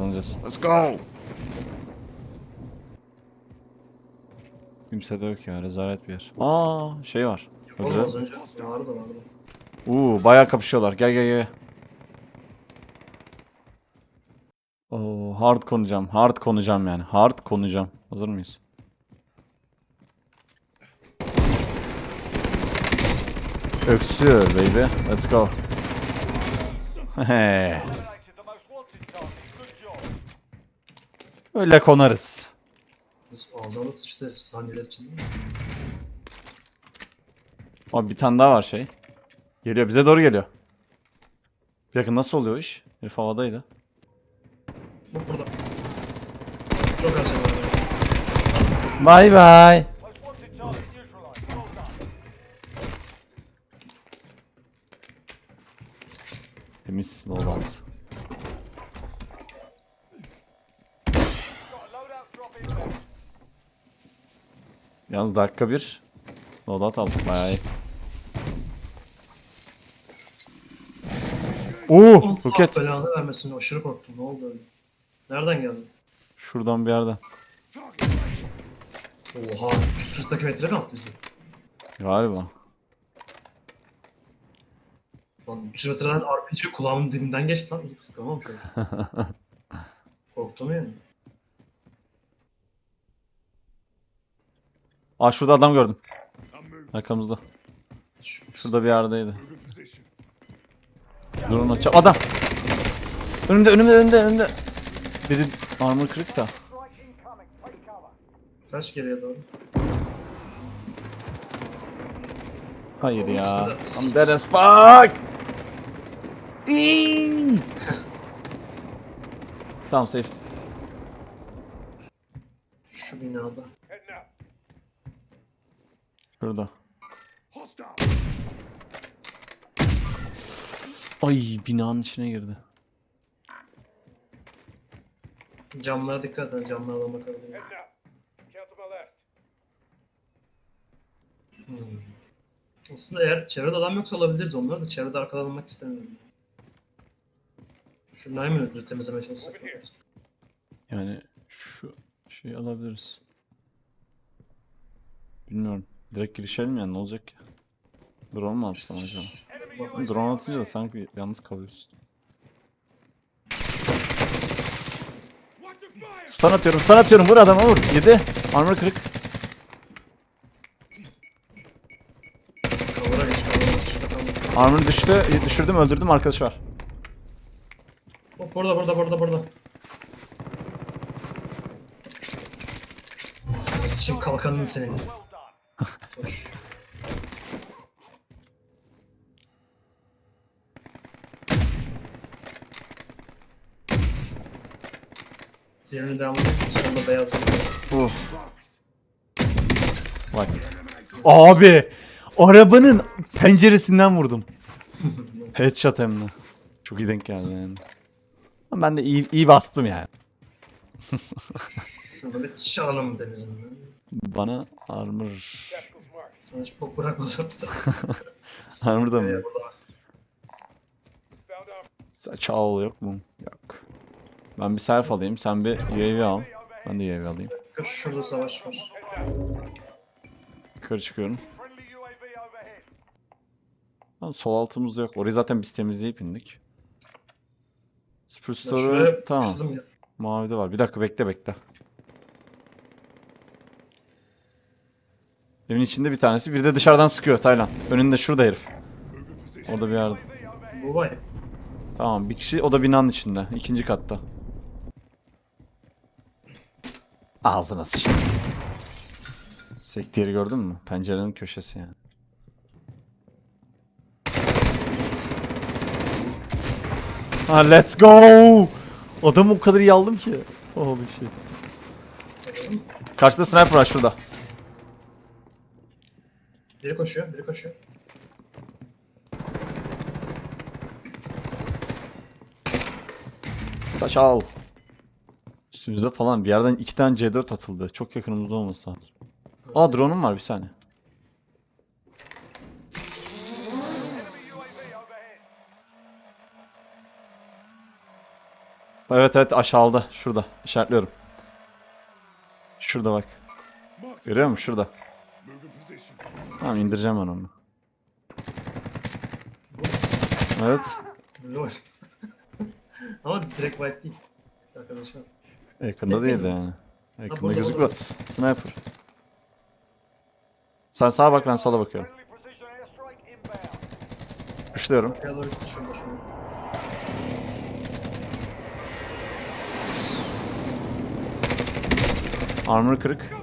Kazanacağız. Let's go. Kimse de yok ya. Rezalet bir yer. Aa şey var. Oğlum az önce vardı vardı. Uuu bayağı kapışıyorlar. Gel gel gel. Oo, hard konacağım. Hard konacağım yani. Hard konacağım. Hazır mıyız? Öksüyor baby. Let's go. He. Öyle konarız. Ağzına sıçtı saniyeler içinde. Abi bir tane daha var şey. Geliyor bize doğru geliyor. Bir dakika nasıl oluyor iş? Herif havadaydı. Bak burada. Çok az var. Well done. Temiz loadout. Yalnız dakika bir loadout aldık bayağı iyi. Oo, roket. Belanı vermesin aşırı korktum ne oldu öyle? Nereden geldin? Şuradan bir yerden. Oha 140 metre mi attı bizi? Galiba. Lan 100 metreden RPG kulağımın dibinden geçti lan. İyi kıskanmam şöyle. Korktum yani. Aa şurada adam gördüm. Arkamızda. Şu- Şurada bir yerdeydi. Durun açı. Adam. Önümde önümde önümde önümde. Biri armor kırık da. Kaç geriye doğru? Hayır ya. I'm dead as fuck. Tamam safe. Şu binada. Şurada. Ay binanın içine girdi. Camlara dikkat edin camlardan left. Hmm. Aslında eğer çevrede adam yoksa alabiliriz onları da çevrede arkadan almak istemiyorum. Şu Naim'i öldürüp temizlemeye çalışsak. Yani şu şeyi alabiliriz. Bilmiyorum. Direkt girişelim yani ne olacak ki? Drone mu atsam acaba? Drone atınca da sanki yalnız kalıyorsun. Stun atıyorum, stun atıyorum. Vur adama vur. Yedi. Armor kırık. Armor düştü. Düşürdüm, öldürdüm. Arkadaş var. Hop burada burada burada burada. Sıçayım kalkanın senin. Diğerini devam. Sonunda beyaz bir Bu. Bak. Abi. Arabanın penceresinden vurdum. Headshot hem de. Çok iyi denk geldi yani. Ama Ben de iyi, iyi bastım yani. Şurada bir çalalım denizinden. Bana armor... Sana hiç bok bırakmaz orada. Armor da mı? Saçal yok mu? Yok. Ben bir self alayım. Sen bir UAV al. Ben de UAV alayım. Bakın Şurada savaş var. Yukarı çıkıyorum. Lan sol altımızda yok. Orayı zaten biz temizleyip indik. Ya Store'u tamam. Mavide var. Bir dakika bekle bekle. Evin içinde bir tanesi. Bir de dışarıdan sıkıyor Taylan. Önünde şurada herif. Orada bir yerde. Bu var. Tamam bir kişi o da binanın içinde. ikinci katta. Ağzına sıçayım. Sekti yeri gördün mü? Pencerenin köşesi yani. Ha let's go. Adamı o kadar iyi aldım ki. Holy shit. Karşıda sniper var şurada. Biri koşuyor, biri koşuyor. Saç al. Üstümüzde falan bir yerden iki tane C4 atıldı. Çok yakınımızda olması lazım. Aa drone'um var bir saniye. Evet evet aşağıda. Şurada. İşaretliyorum. Şurada bak. Görüyor musun? Şurada. Tamam indireceğim ben onu. Evet. Lol. Ama direkt white değil. Arkadaşlar. Yakında değildi yani. Yakında burada, gözüküyor. Sniper. Sen sağa bak ben sola bakıyorum. Kuşluyorum. Ya doğru gitti şurada şurada. Armor kırık.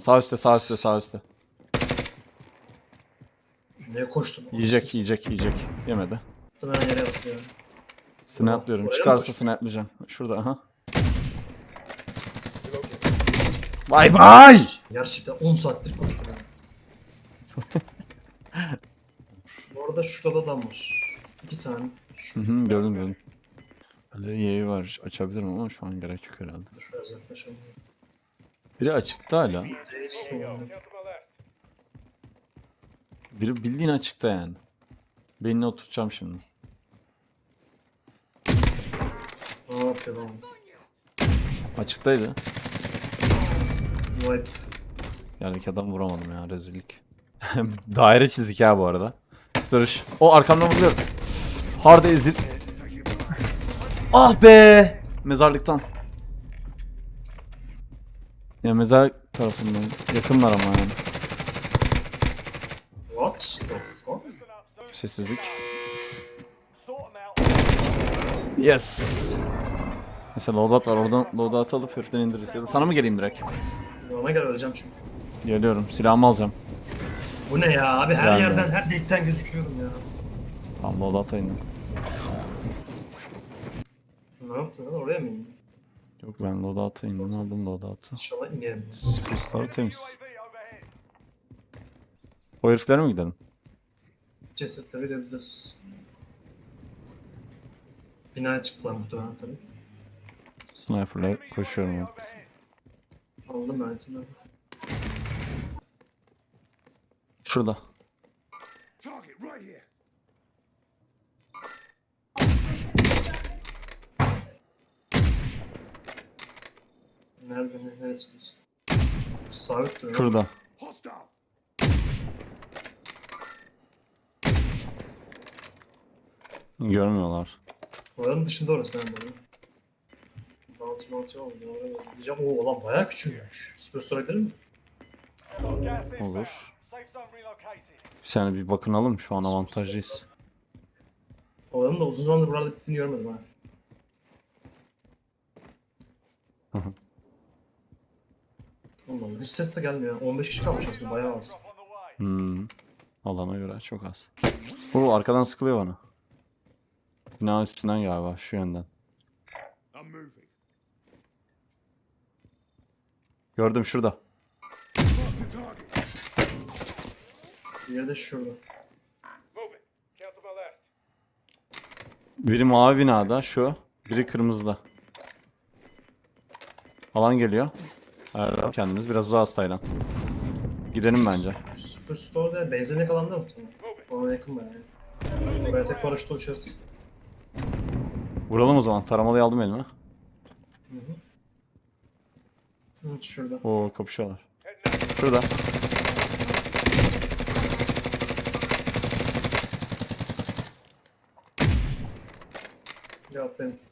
Sağ üstte, sağ üstte, sağ üstte. Neye koştum? Yiyecek, yiyecek, yiyecek. Yemedi. Ben yere ya. Snaplıyorum. Oraya mı Çıkarsa koştun? snaplayacağım. Şurada aha. Bay bay. Gerçekten 10 saattir koştum ya. Bu arada şurada da adam var. İki tane. Hı hı, gördüm gördüm. Öyle yayı var. Açabilirim ama şu an gerek yok herhalde. Şuraya yaklaşalım. Biri açıkta hala. Biri bildiğin açıkta yani. Beynine oturtacağım şimdi. Ne yapıyor lan? Açıktaydı. Wipe. Yerdeki adam vuramadım ya rezillik. Daire çizdik ha bu arada. Starış. O arkamdan vuruyor. Hard ezil. ah be. Mezarlıktan. Ya mezarlık tarafından. Yakınlar ama yani. What the fuck? Sessizlik. Yes. Mesela loadout var oradan loadout alıp heriften indiririz. Ya da sana mı geleyim direkt? Ona göre öleceğim çünkü. Geliyorum. Silahımı alacağım. Bu ne ya abi her de. yerden her delikten gözüküyorum ya. Tamam loadout'a indim. Ne yaptın lan oraya mı indin? Yok ben loadout'a indim. Aldım loadout'u. İnşallah inerim. Spuslar temiz. O heriflere mi gidelim? Cesetleri görebiliriz. Binaya çıktılar muhtemelen tabii. Sniper'la koşuyorum. ben. Aldım ben. Şurada. Target right here. Nerede ne neresi biz? Sabit duruyor. Şurada. Görmüyorlar. Oranın dışında orası hemen böyle. Bounty bounty oldu. Oraya Diyeceğim o olan bayağı küçülmüş. Superstore'a gidelim mi? Got gas inbound. Olur. Bir saniye bir bakınalım. Şu an avantajlıyız. Oranın da uzun zamandır buralarda bittiğini görmedim ha. Oğlum hiç ses de gelmiyor. 15 kişi kalmış aslında bayağı az. Hmm. Alana göre çok az. Bu arkadan sıkılıyor bana. Bina üstünden galiba şu yönden. Gördüm şurada. Diğeri de şurada. Biri mavi binada şu. Biri kırmızıda. Alan geliyor. Ayarlayalım kendimiz. Biraz uzağız Taylan. Gidelim bence. Superstore'da benzinlik alanda mı? Ona yakın bayağı. Oraya tek paraşütle uçacağız. Vuralım o zaman. Taramalıyı aldım elime. Hı hı. Evet şurada. Oo kapışıyorlar. Şurada. Cevap benim.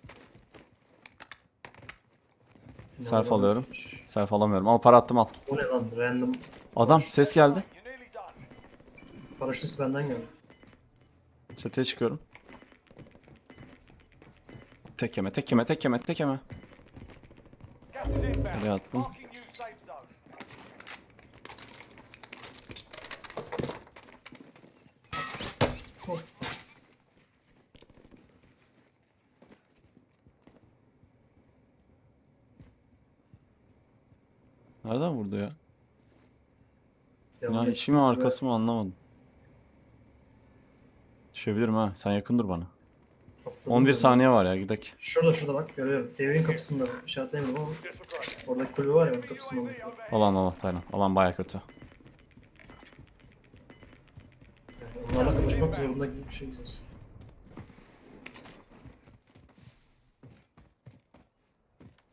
Self alıyorum. Self alamıyorum. Al para attım al. Bu ne lan? Random. Adam ses geldi. Paraşütüsü benden geldi. Çatıya çıkıyorum. Tek yeme, tek yeme, tek yeme, tek yeme. Nereye attım? Marking new safe zone. Oh. Nereden vurdu ya? Ya içi mi arkası mı anlamadım. Düşebilirim ha. Sen yakın dur bana. Atladım 11 ben. saniye var ya gidek. Şurada şurada bak görüyorum. Evin kapısında. İşaretleyemiyorum ama Disregard. oradaki kulübü var ya onun kapısında. Overhead. Alan alan Taylan. Alan baya kötü. Onlarla kapışmak zorunda gibi bir şey aslında.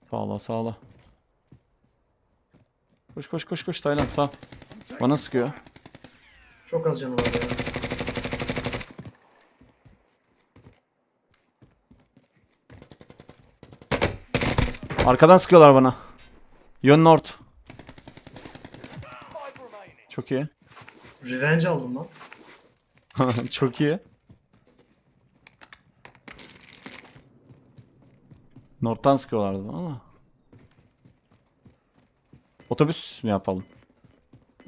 Sağla sağla. Koş koş koş koş Taylan sağ. Bana sıkıyor. Çok az canı var ya. Arkadan sıkıyorlar bana. Yön remaining. Çok iyi. Revenge aldım lan. Çok iyi. North'tan sıkıyorlardı ama. Otobüs mü yapalım?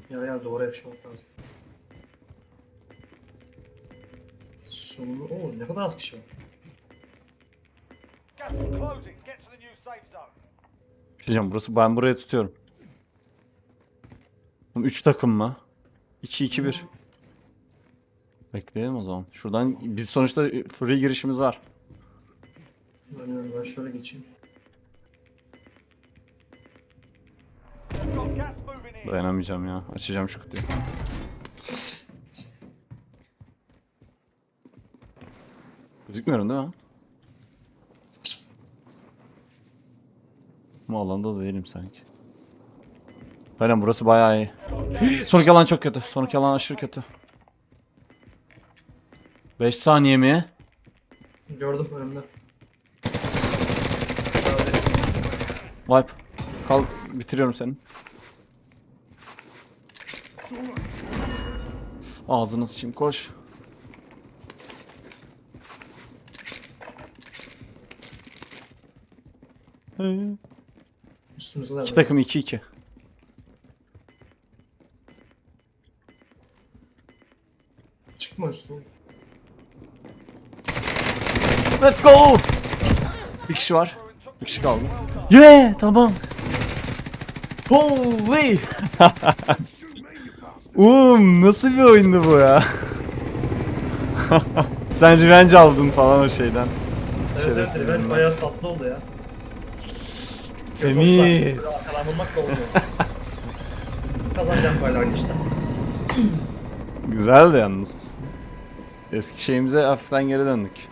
Ya ya doğru yapışmak lazım. Sonunda o ne kadar az kişi var. Gas is closing. Get to the new safe zone. Bir şey diyeceğim, burası ben buraya tutuyorum. 3 takım mı? 2 2 1. Bekleyelim o zaman. Şuradan biz sonuçta free girişimiz var. Ben, ben şöyle geçeyim. Dayanamayacağım ya. Açacağım şu kutuyu. Gözükmüyorum değil mi? Ama alanda da değilim sanki. Aynen burası bayağı iyi. Sonraki alan çok kötü. Sonraki alan aşırı kötü. 5 saniye mi? Gördüm önümde. Wipe. Kal bitiriyorum seni. Ağzına sıçayım koş. Üstümüzde İki takım 2-2. Çıkma üstüme. Let's go! Bir kişi var. Bir kişi kaldı. Yeah! Tamam. Holy! Oğlum nasıl bir oyundu bu ya? Sen revenge aldın falan o şeyden. Evet evet Şerefsiz revenge bunlar. bayağı tatlı oldu ya. Temiz. Da olmuyor. Kazanacağım galiba işte. Güzeldi yalnız. Eski şeyimize hafiften geri döndük.